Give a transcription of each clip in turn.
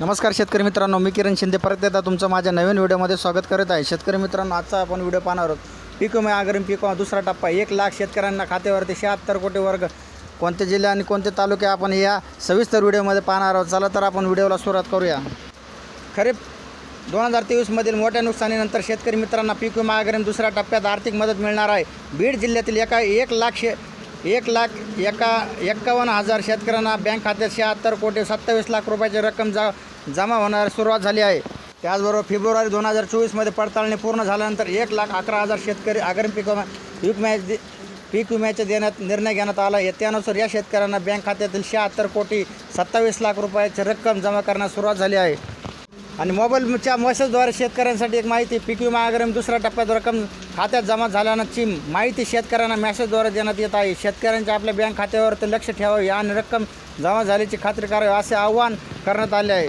नमस्कार शेतकरी मित्रांनो मी किरण शिंदे. परत एकदा तुमचं माझ्या नवीन व्हिडिओमध्ये स्वागत करत आहे. शेतकरी मित्रांनो आजचा आपण व्हिडिओ पाहणार आहोत. पीक विमा अग्रिम पीक दुसरा टप्पा. एक लाख शेतकऱ्यांना खात्यावरती शहात्तर कोटी वर्ग. कोणते जिल्हे आणि कोणते तालुके आपण या सविस्तर व्हिडिओमध्ये पाहणार आहोत? चला तर आपण व्हिडिओला सुरुवात करूया. खरीप दोन हजार तेवीसमधील मोठ्या नुकसानीनंतर शेतकरी मित्रांना पीक विमा अग्रिम दुसऱ्या टप्प्यात आर्थिक मदत मिळणार आहे. बीड जिल्ह्यातील एका एक लाख शे एक लाख एका एक्कावन्न हजार शेतकऱ्यांना बँक खात्यात शहात्तर कोटी सत्तावीस लाख रुपयाची रक्कम जा जमा होणार सुरुवात झाली आहे. त्याचबरोबर फेब्रुवारी दोन हजार चोवीसमध्ये पडताळणी पूर्ण झाल्यानंतर एक लाख अकरा हजार शेतकरी अग्रिम पीक विमा पीक विम्याचे देण्यात निर्णय घेण्यात आला आहे. त्यानुसार या शेतकऱ्यांना बँक खात्यातील शहात्तर कोटी सत्तावीस लाख रुपयाची रक्कम जमा करण्यास सुरुवात झाली आहे. आणि मोबाईलच्या मेसेजद्वारे शेतकऱ्यांसाठी एक माहिती पीक विमा आग्रम दुसऱ्या टप्प्यात रक्कम खात्यात जमा झाल्यानंची माहिती शेतकऱ्यांना मेसेजद्वारे देण्यात येत आहे. शेतकऱ्यांच्या आपल्या बँक खात्यावर ते लक्ष ठेवावे आणि रक्कम जमा झाल्याची खात्री करावी असे आवाहन करण्यात आले आहे.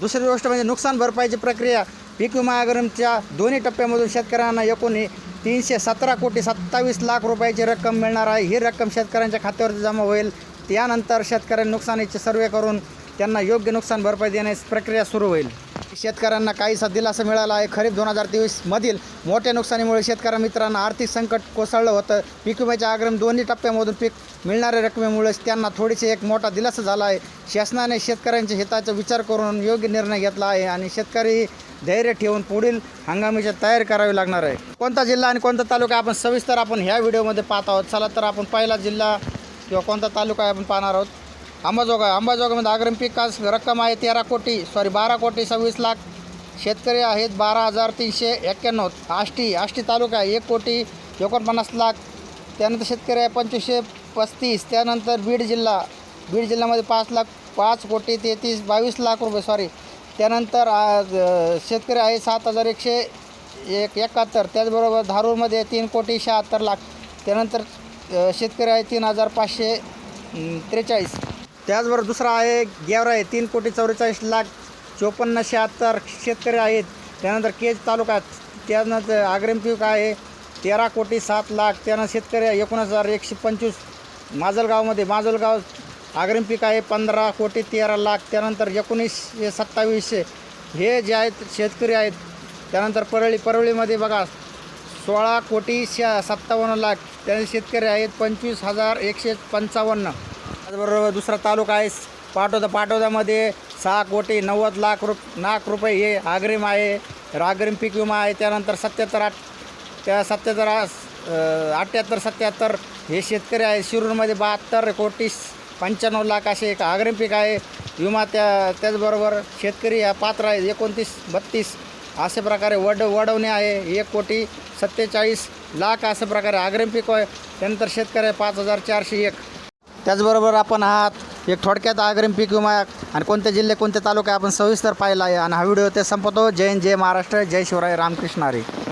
दुसरी गोष्ट म्हणजे नुकसान भरपाईची प्रक्रिया पीक विमा आग्रमच्या दोन्ही टप्प्यामधून शेतकऱ्यांना एकूण हे तीनशे सतरा कोटी सत्तावीस लाख रुपयाची रक्कम मिळणार आहे. ही रक्कम शेतकऱ्यांच्या खात्यावरती जमा होईल. त्यानंतर शेतकऱ्यांनी नुकसानीचे सर्वे करून त्यांना योग्य नुकसान भरपाई देण्याची प्रक्रिया सुरू होईल. शेतकऱ्यांना काहीसा दिलासा मिळाला आहे. खरीप दोन हजार तेवीसमधील मोठ्या नुकसानीमुळे शेतकऱ्या मित्रांना आर्थिक संकट कोसळलं होतं. पीक विम्याच्या आग्रम दोन्ही टप्प्यामधून पीक मिळणाऱ्या रकमेमुळे त्यांना थोडीशी एक मोठा दिलासा झाला आहे. शासनाने शेतकऱ्यांच्या हिताचा विचार करून योग्य निर्णय घेतला आहे आणि शेतकरी धैर्य ठेवून पुढील हंगामीच्या तयारी करावी लागणार आहे. कोणता जिल्हा आणि कोणता तालुका आपण सविस्तर आपण ह्या व्हिडिओमध्ये पाहत आहोत. चला तर आपण पहिला जिल्हा किंवा कोणता तालुका आहे आपण पाहणार आहोत. अंबाजोगाई अंबाजोगाईमध्ये अग्रिम पिकास रक्कम आहे तेरा कोटी सॉरी बारा कोटी सव्वीस लाख. शेतकरी आहेत बारा हजार तीनशे एक्क्याण्णव. आष्टी आष्टी तालुका आहे एक कोटी एकोणपन्नास लाख. त्यानंतर शेतकरी आहे पंचवीसशे पस्तीस. त्यानंतर बीड जिल्हा बीड जिल्ह्यामध्ये पाच लाख पाच कोटी तेहतीस बावीस लाख रुपये सॉरी त्यानंतर आज, शेतकरी आहे सात हजार एकशे एक एकाहत्तर. त्याचबरोबर धारूरमध्ये तीन कोटी शहात्तर लाख. त्यानंतर शेतकरी आहे तीन हजार पाचशे त्रेचाळीस. त्याचबरोबर दुसरा आहे गेवरा आहे तीन कोटी चौवेचाळीस लाख चोपन्न शहात्तर शेतकरी आहेत. त्यानंतर केज तालुका त्यानंतर आग्रेम पीक आहे तेरा कोटी सात लाख. त्यानंतर शेतकरी एकोण एकोणीस हजार एकशे पंचवीस. माजलगावमध्ये माजलगाव आग्रेम पीक आहे पंधरा कोटी तेरा लाख. त्यानंतर एकोणीसशे सत्तावीसशे हे जे आहेत शेतकरी आहेत. त्यानंतर परळी परळीमध्ये बघा सोळा कोटी शा सत्तावन्न लाख. त्यानंतर शेतकरी आहेत पंचवीस हजार एकशे पंचावन्न. त्याचबरोबर दुसरा तालुका आहे पाटोदा. पाटोदामध्ये सहा कोटी नव्वद लाख रुप लाख रुपये हे आग्रिम आहे. अग्रिम पीक विमा आहे. त्यानंतर सत्याहत्तर आठ त्या सत्याहत्तर अठ्ठ्याहत्तर सत्याहत्तर हे शेतकरी आहे शिरूरमध्ये बहात्तर कोटी पंच्याण्णव लाख असे एक अग्रिम पीक आहे. विमा त्या त्याचबरोबर शेतकरी हा पात्र आहे एकोणतीस बत्तीस असे प्रकारे वड वडवणे आहे. एक कोटी सत्तेचाळीस लाख अशा प्रकारे अग्रिम पीक आहे त्यानंतर शेतकरी आहे पाच हजार चारशे एक. त्याचबरोबर आपण आहात एक थोडक्यात अग्रिम पीक विमा आणि कोणते जिल्हे कोणते तालुके आपण सविस्तर पाहिला आहे. आणि हा व्हिडिओ ते संपतो जय जय महाराष्ट्र जय शिवराय रामकृष्ण हरी.